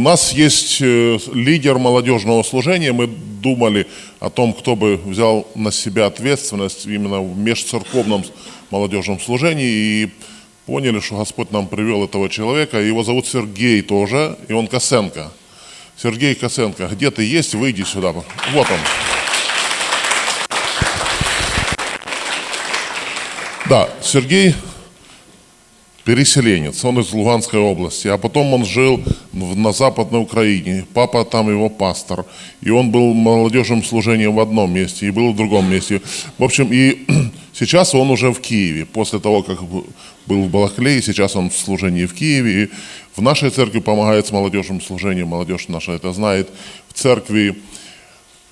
У нас есть э, лидер молодежного служения. Мы думали о том, кто бы взял на себя ответственность именно в межцерковном молодежном служении. И поняли, что Господь нам привел этого человека. Его зовут Сергей тоже, и он Косенко. Сергей Косенко, где ты есть? Выйди сюда. Вот он. Да, Сергей переселенец, он из Луганской области, а потом он жил в- на Западной Украине, папа там его пастор, и он был молодежным служением в одном месте и был в другом месте. В общем, и сейчас он уже в Киеве, после того, как был в Балаклее, сейчас он в служении в Киеве, и в нашей церкви помогает с молодежным служением, молодежь наша это знает, в церкви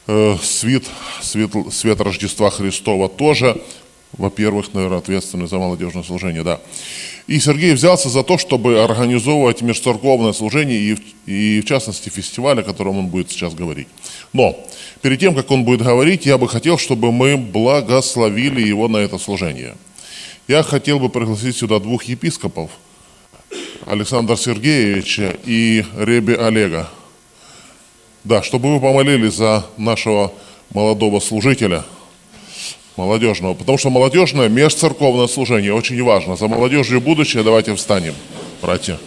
э, свет, свет, свет Рождества Христова тоже, во-первых, наверное, ответственный за молодежное служение, да. И Сергей взялся за то, чтобы организовывать межцерковное служение и, и в частности фестиваль, о котором он будет сейчас говорить. Но перед тем, как он будет говорить, я бы хотел, чтобы мы благословили его на это служение. Я хотел бы пригласить сюда двух епископов, Александра Сергеевича и Реби Олега. Да, чтобы вы помолились за нашего молодого служителя, молодежного, потому что молодежное межцерковное служение очень важно. За молодежью будущее давайте встанем, братья.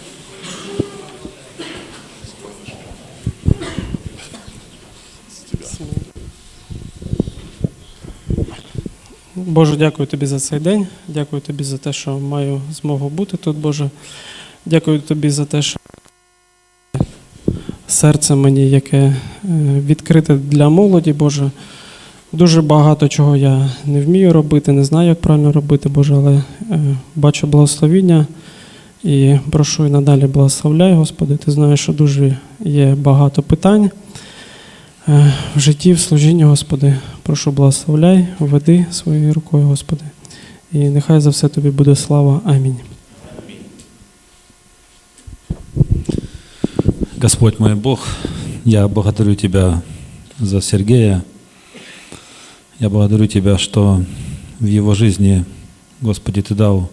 Боже, дякую тобі за цей день. Дякую тобі за те, що маю змогу бути тут, Боже. Дякую тобі за те, що серце мені, яке е, відкрите для молоді, Боже. Дуже багато чого я не вмію робити, не знаю, як правильно робити, Боже, але е, бачу благословіння і прошу і надалі благословляй, Господи. Ти знаєш, що дуже є багато питань е, в житті, в служінні, Господи. Прошу благословляй, веди своєю рукою, Господи. І нехай за все тобі буде слава. Амінь. Господь мой Бог, я благодарю Тебя за Сергея. Я благодарю Тебя, что в его жизни, Господи, Ты дал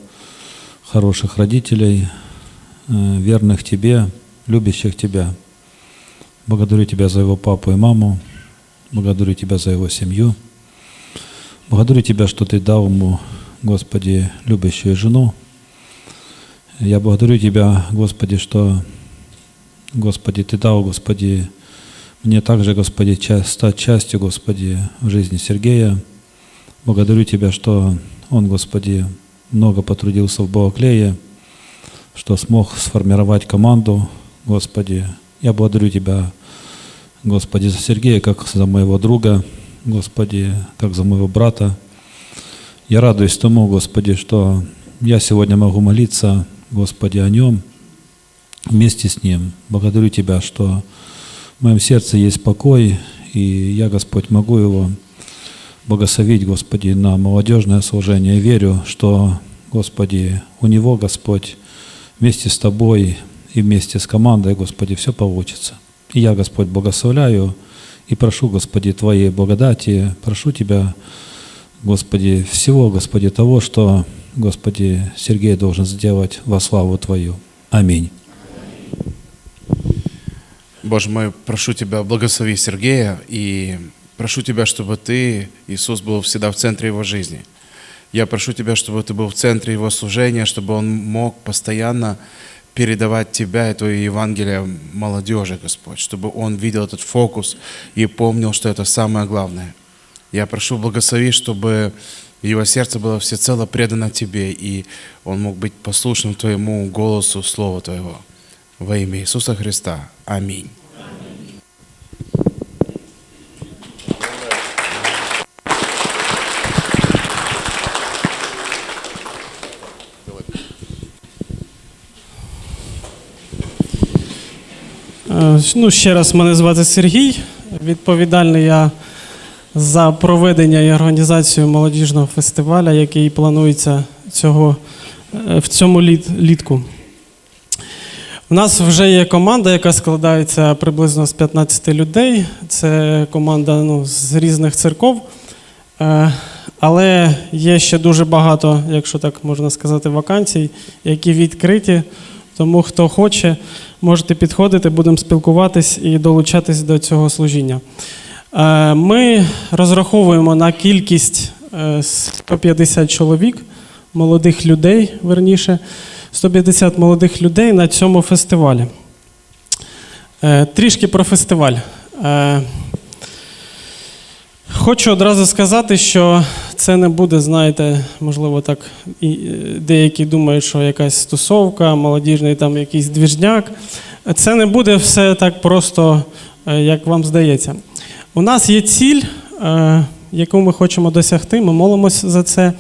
хороших родителей, э, верных Тебе, любящих Тебя. Благодарю Тебя за его папу и маму. Благодарю Тебя за его семью. Благодарю Тебя, что Ты дал ему, Господи, любящую жену. Я благодарю Тебя, Господи, что Господи, Ты дал, Господи, мне также, Господи, ча- стать частью, Господи, в жизни Сергея. Благодарю Тебя, что он, Господи, много потрудился в Балаклее, что смог сформировать команду, Господи. Я благодарю Тебя, Господи, за Сергея, как за моего друга, Господи, как за моего брата. Я радуюсь тому, Господи, что я сегодня могу молиться, Господи, о нем, вместе с Ним. Благодарю Тебя, что в моем сердце есть покой, и я, Господь, могу его благословить, Господи, на молодежное служение. И верю, что, Господи, у него, Господь, вместе с Тобой и вместе с командой, Господи, все получится. И я, Господь, благословляю и прошу, Господи, Твоей благодати, прошу Тебя, Господи, всего, Господи, того, что, Господи, Сергей должен сделать во славу Твою. Аминь. Боже мой, прошу Тебя, благослови Сергея и прошу Тебя, чтобы Ты, Иисус, был всегда в центре его жизни. Я прошу Тебя, чтобы Ты был в центре его служения, чтобы он мог постоянно передавать Тебя и Твое Евангелие молодежи, Господь, чтобы он видел этот фокус и помнил, что это самое главное. Я прошу благослови, чтобы его сердце было всецело предано Тебе, и он мог быть послушным Твоему голосу, Слову Твоего. Во имя Иисуса Христа. Аминь. Е, Ну, ще раз мене звати Сергій. Відповідальний я за проведення і організацію молодіжного фестивалю, який планується цього, е, в цьому літ, літку. У нас вже є команда, яка складається приблизно з 15 людей. Це команда ну, з різних церков. Е, Але є ще дуже багато, якщо так можна сказати, вакансій, які відкриті. Тому хто хоче, можете підходити, будемо спілкуватись і долучатись до цього служіння. Е, Ми розраховуємо на кількість е, 150 чоловік, молодих людей, верніше, 150 молодих людей на цьому фестивалі. Е, Трішки про фестиваль. Е, Хочу одразу сказати, що це не буде, знаєте, можливо, так е, деякі думають, що якась тусовка, молодіжний там якийсь двіжняк. Це не буде все так просто, як вам здається. У нас є ціль, яку ми хочемо досягти. Ми молимося за це.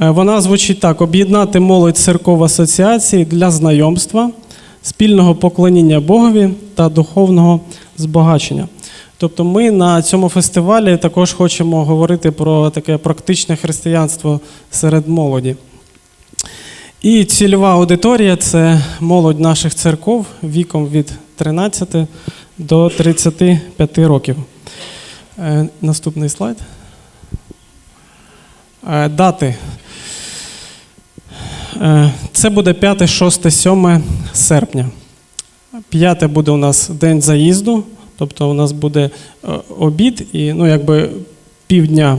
Е, Вона звучить так: об'єднати молодь церков асоціації для знайомства, спільного поклоніння Богові та духовного збагачення. Тобто ми на цьому фестивалі також хочемо говорити про таке практичне християнство серед молоді. І цільова аудиторія це молодь наших церков віком від 13 до 35 років. Е, Наступний слайд. Е, Дати. Е, Це буде 5, 6, 7 серпня. П'яте буде у нас день заїзду, тобто у нас буде е, обід і ну, якби півдня.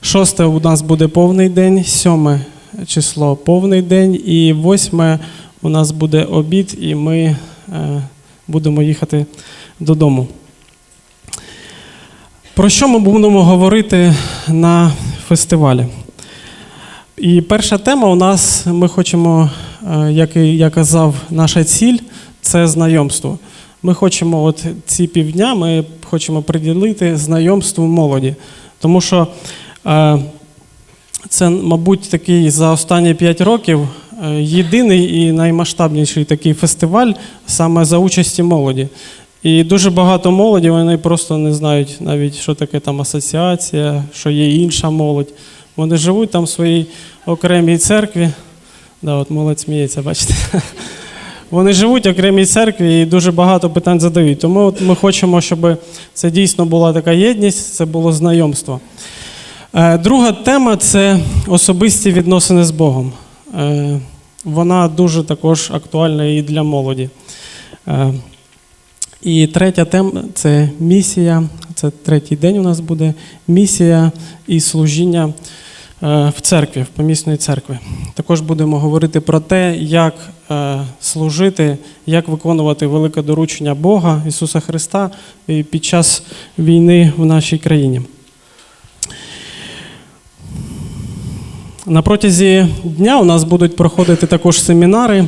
Шосте у нас буде повний день, сьоме число повний день, і восьме у нас буде обід, і ми е, будемо їхати додому. Про що ми будемо говорити на фестивалі? І перша тема у нас ми хочемо, е, як я казав, наша ціль це знайомство. Ми хочемо, от ці півдня, ми хочемо приділити знайомству молоді. Тому що е, це, мабуть, такий за останні 5 років е, єдиний і наймасштабніший такий фестиваль саме за участі молоді. І дуже багато молоді, вони просто не знають навіть, що таке там асоціація, що є інша молодь. Вони живуть там в своїй окремій церкві. Да, от молодь сміється, бачите. Вони живуть в окремій церкві і дуже багато питань задають. Тому от ми хочемо, щоб це дійсно була така єдність, це було знайомство. Е, Друга тема це особисті відносини з Богом. Е, Вона дуже також актуальна і для молоді. Е, І третя тема це місія. Це третій день у нас буде місія і служіння в церкві, в помісної церкви. Також будемо говорити про те, як е, служити, як виконувати велике доручення Бога Ісуса Христа під час війни в нашій країні. На протязі дня у нас будуть проходити також семінари.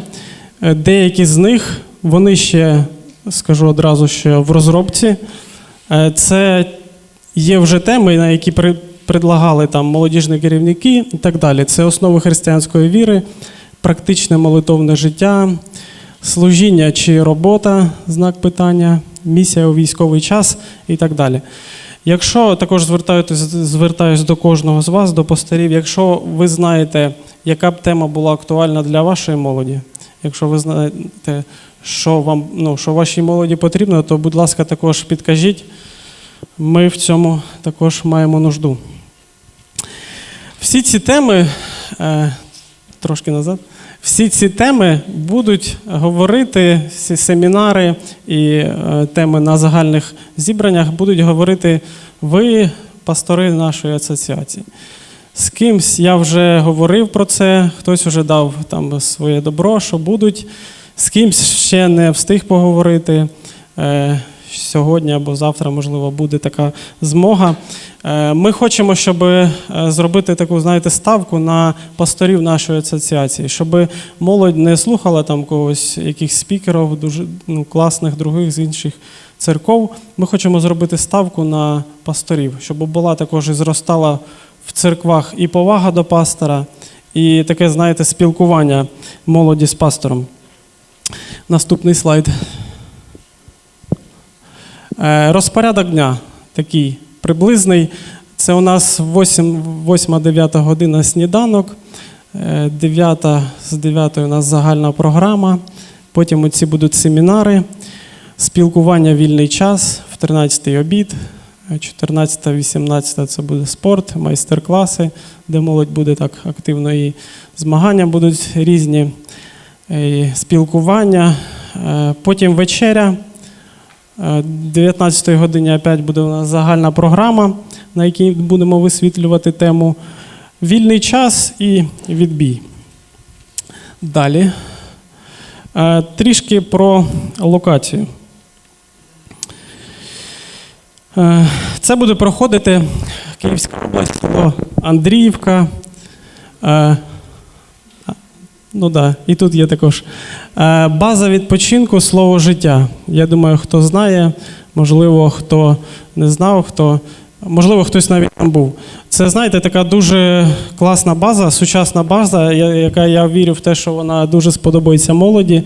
Е, Деякі з них вони ще, скажу одразу, що в розробці. Е, Це є вже теми, на які предлагали там молодіжні керівники і так далі. Це основи християнської віри, практичне молитовне життя, служіння чи робота, знак питання, місія у військовий час і так далі. Якщо також звертаюсь до кожного з вас, до пастирів, якщо ви знаєте, яка б тема була актуальна для вашої молоді, якщо ви знаєте, що вам ну, що вашій молоді потрібно, то, будь ласка, також підкажіть. Ми в цьому також маємо нужду. Всі ці теми, е, трошки назад, всі ці теми будуть говорити, всі семінари і е, теми на загальних зібраннях будуть говорити ви, пастори нашої асоціації. З кимсь я вже говорив про це, хтось вже дав там своє добро, що будуть. З кимсь ще не встиг поговорити. Сьогодні або завтра, можливо, буде така змога. Е, Ми хочемо, щоб е, зробити таку, знаєте, ставку на пасторів нашої асоціації, щоб молодь не слухала там когось, якихось спікерів, дуже ну, класних других з інших церков. Ми хочемо зробити ставку на пасторів, щоб була також і зростала в церквах і повага до пастора, і таке, знаєте, спілкування молоді з пастором. Наступний слайд. Е, Розпорядок дня такий приблизний. Це у нас 8-9 година сніданок, 9 з 9 у нас загальна програма. Потім оці будуть семінари, спілкування вільний час, в 13 обід, 14-18 це буде спорт, майстер-класи, де молодь буде так активно і змагання будуть різні, і спілкування, Е, Потім вечеря. Е, 19 годині опять буде у нас загальна програма, на якій будемо висвітлювати тему вільний час і відбій. Далі. Е, Трішки про локацію. Е, Це буде проходити Київська область, Андріївка. Е, Ну так, да, і тут є також Е, база відпочинку слово життя. Я думаю, хто знає, можливо, хто не знав, хто. Можливо, хтось навіть там був. Це, знаєте, така дуже класна база, сучасна база, яка я вірю в те, що вона дуже сподобається молоді.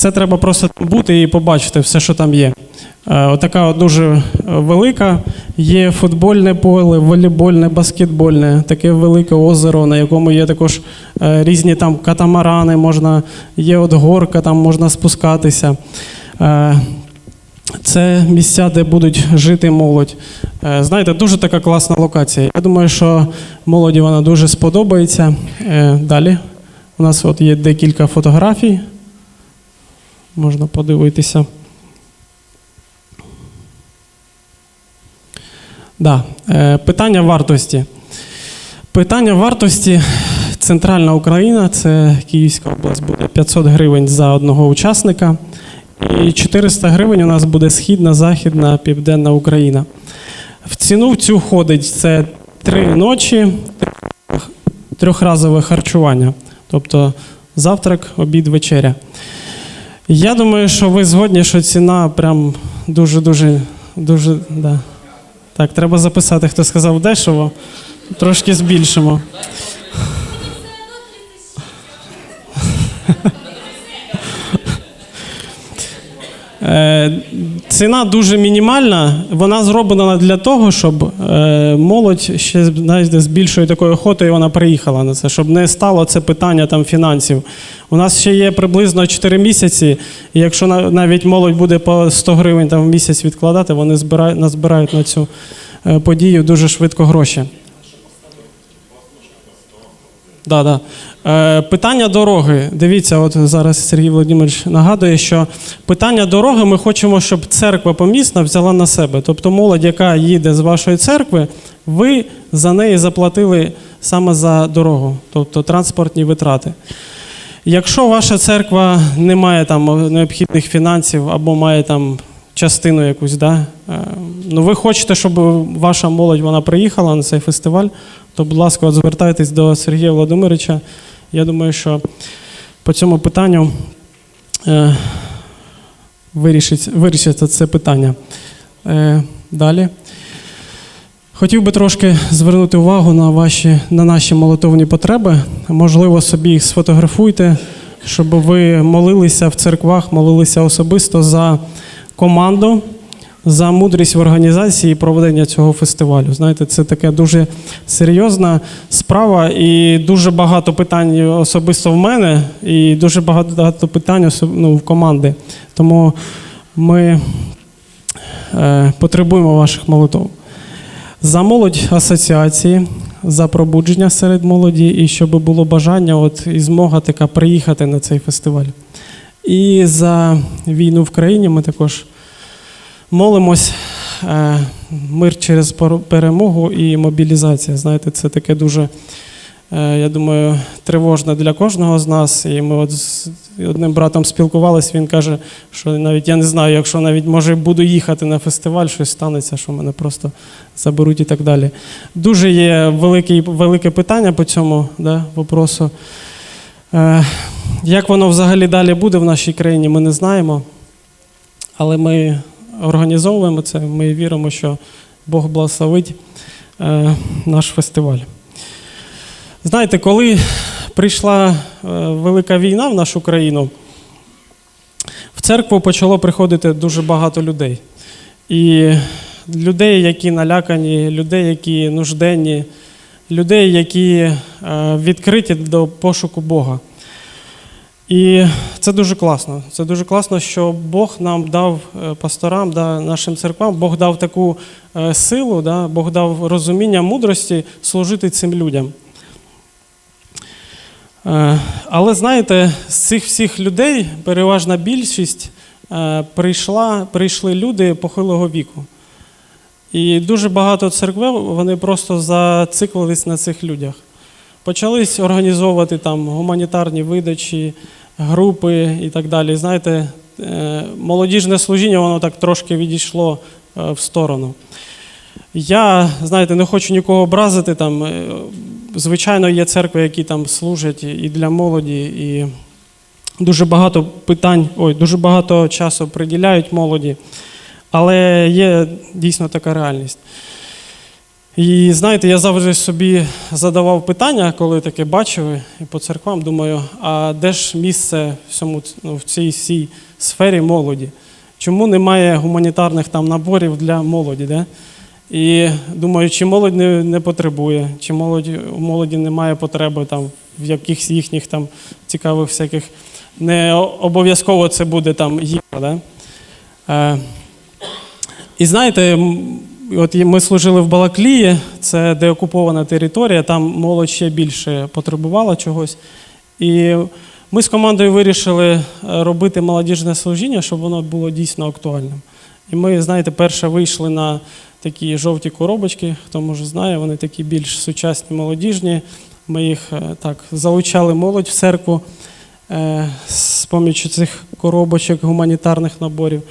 Це треба просто бути і побачити все, що там є. Е, Отака от дуже велика. Є футбольне поле, волейбольне, баскетбольне, таке велике озеро, на якому є також е, різні там катамарани, можна, є от горка, там можна спускатися. Е, Це місця, де будуть жити молодь. Знаєте, дуже така класна локація. Я думаю, що молоді вона дуже сподобається. Далі у нас от є декілька фотографій. Можна подивитися. Да. е, Питання вартості. Питання вартості. Центральна Україна, це Київська область, буде 500 гривень за одного учасника. І 400 гривень у нас буде східна, західна, південна Україна. В ціну в цю входить це три ночі, трьохразове харчування. Тобто завтрак, обід, вечеря. Я думаю, що ви згодні, що ціна прям дуже-дуже, дуже. Да. Так, треба записати, хто сказав дешево. Трошки збільшимо. Е, Ціна дуже мінімальна. Вона зроблена для того, щоб е, молодь ще знаєте, з більшою такою охотою вона приїхала на це, щоб не стало це питання там фінансів. У нас ще є приблизно 4 місяці, і якщо на- навіть молодь буде по 100 гривень там в місяць відкладати, вони збирають, назбирають на цю е, подію дуже швидко гроші. Да, да. Е, питання дороги. Дивіться, от зараз Сергій Володимирович нагадує, що питання дороги ми хочемо, щоб церква помісна взяла на себе. Тобто молодь, яка їде з вашої церкви, ви за неї заплатили саме за дорогу, тобто транспортні витрати. Якщо ваша церква не має там необхідних фінансів або має там частину якусь, да, ну ви хочете, щоб ваша молодь вона приїхала на цей фестиваль, то, будь ласка, от звертайтесь до Сергія Володимировича. Я думаю, що по цьому питанню е, вирішить, вирішиться це питання. Е, далі. Хотів би трошки звернути увагу на, ваші, на наші молитовні потреби. Можливо, собі їх сфотографуйте, щоб ви молилися в церквах, молилися особисто за команду, за мудрість в організації і проведення цього фестивалю. Знаєте, це таке дуже серйозна справа, і дуже багато питань особисто в мене, і дуже багато питань ну, в команди. Тому ми е, потребуємо ваших молитов. За молодь асоціації, за пробудження серед молоді, і щоб було бажання от, і змога така приїхати на цей фестиваль. І за війну в країні ми також молимось. е, Мир через перемогу і мобілізація. Знаєте, це таке дуже, е, я думаю, тривожне для кожного з нас. І ми от з одним братом спілкувалися, він каже, що навіть я не знаю, якщо навіть може буду їхати на фестиваль, щось станеться, що мене просто заберуть і так далі. Дуже є велике, велике питання по цьому да, вопросу. Е, Як воно взагалі далі буде в нашій країні, ми не знаємо. Але ми організовуємо це, ми віримо, що Бог благословить е, наш фестиваль. Знаєте, коли прийшла е, велика війна в нашу країну, в церкву почало приходити дуже багато людей. І людей, які налякані, людей, які нужденні, людей, які е, відкриті до пошуку Бога. І це дуже класно. Це дуже класно, що Бог нам дав е, пасторам, да, нашим церквам, Бог дав таку е, силу, да, Бог дав розуміння мудрості служити цим людям. Е, Але знаєте, з цих всіх людей переважна більшість прийшла, прийшли люди похилого віку. І дуже багато церкви вони просто зациклились на цих людях. Почались організовувати там гуманітарні видачі, групи і так далі. Знаєте, е, молодіжне служіння воно так трошки відійшло е, в сторону. Я, знаєте, не хочу нікого образити. Там, е, звичайно, є церкви, які там служать і для молоді, і дуже багато питань, ой, дуже багато часу приділяють молоді. Але є дійсно така реальність. І знаєте, я завжди собі задавав питання, коли таке бачив і по церквам, думаю, а де ж місце в, ну, в цій всій сфері молоді? Чому немає гуманітарних там наборів для молоді? Де? І думаю, чи молодь не, не потребує, чи молодь, у молоді немає потреби там, в якихось їхніх там цікавих всяких. Не обов'язково це буде там їжа. Е, і знаєте, от ми служили в Балаклії, це деокупована територія, там молодь ще більше потребувала чогось. І ми з командою вирішили е, робити молодіжне служіння, щоб воно було дійсно актуальним. І ми, знаєте, перше вийшли на такі жовті коробочки, хто може знає, вони такі більш сучасні, молодіжні. Ми їх е, так залучали молодь в церкву е, з помічю цих коробочок гуманітарних наборів.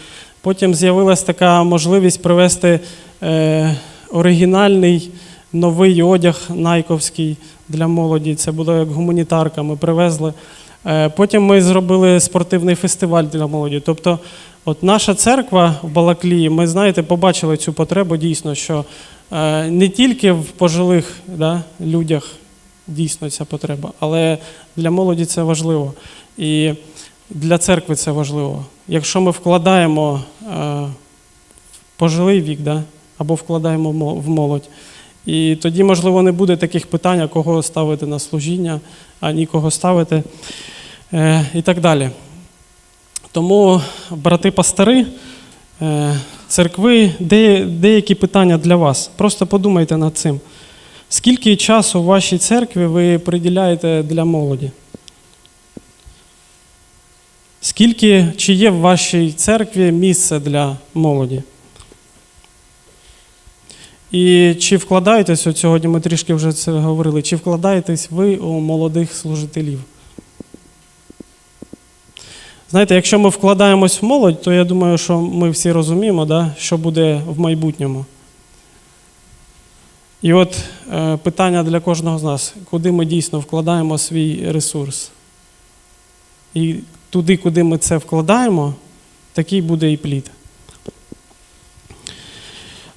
Потім з'явилася така можливість привезти е, оригінальний новий одяг найковський для молоді. Це було як гуманітарка. Ми привезли. Е, потім ми зробили спортивний фестиваль для молоді. Тобто, от наша церква в Балаклії, ми знаєте, побачили цю потребу дійсно, що е, не тільки в пожилих да, людях дійсно ця потреба, але для молоді це важливо. І для церкви це важливо. Якщо ми вкладаємо е, пожилий вік, да, або вкладаємо в молодь, і тоді, можливо, не буде таких питань, кого ставити на служіння, а нікого ставити е, і так далі. Тому, брати пастори, е, церкви, де, деякі питання для вас. Просто подумайте над цим. Скільки часу в вашій церкві ви приділяєте для молоді? Скільки чи є в вашій церкві місце для молоді? І чи вкладаєтесь, от сьогодні ми трішки вже це говорили, чи вкладаєтесь ви у молодих служителів? Знаєте, якщо ми вкладаємось в молодь, то я думаю, що ми всі розуміємо, да, що буде в майбутньому. І от е, питання для кожного з нас, куди ми дійсно вкладаємо свій ресурс? І туди, куди ми це вкладаємо, такий буде і плід.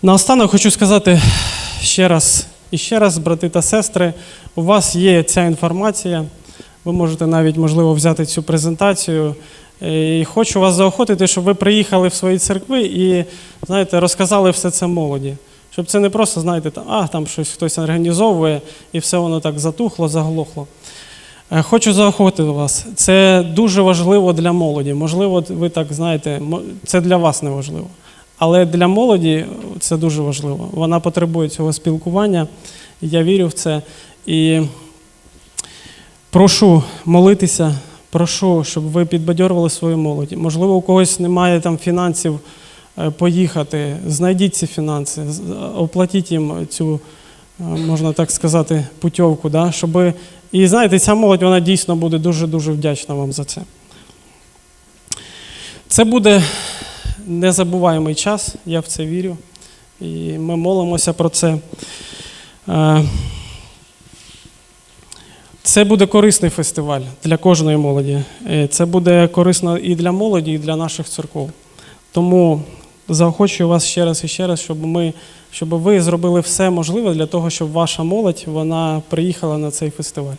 Наостанок хочу сказати ще раз і ще раз, брати та сестри, у вас є ця інформація. Ви можете навіть, можливо, взяти цю презентацію. Е, І хочу вас заохотити, щоб ви приїхали в свої церкви і, знаєте, розказали все це молоді. Щоб це не просто, знаєте, там, а, там щось хтось організовує і все воно так затухло, заглохло. Е, Хочу заохотити вас. Це дуже важливо для молоді. Можливо, ви так знаєте, це для вас не важливо. Але для молоді це дуже важливо. Вона потребує цього спілкування. Я вірю в це. І прошу молитися, прошу, щоб ви підбадьорували свою молоді. Можливо, у когось немає там фінансів е, поїхати. Знайдіть ці фінанси, оплатіть їм цю, е, можна так сказати, путівку. Да? Щоб... І знаєте, ця молодь вона дійсно буде дуже-дуже вдячна вам за це. Це буде незабуваємий час, я в це вірю. І ми молимося про це. Е, Це буде корисний фестиваль для кожної молоді. Е, Це буде корисно і для молоді, і для наших церков. Тому заохочую вас ще раз і ще раз, щоб ми, щоб ви зробили все можливе для того, щоб ваша молодь вона приїхала на цей фестиваль.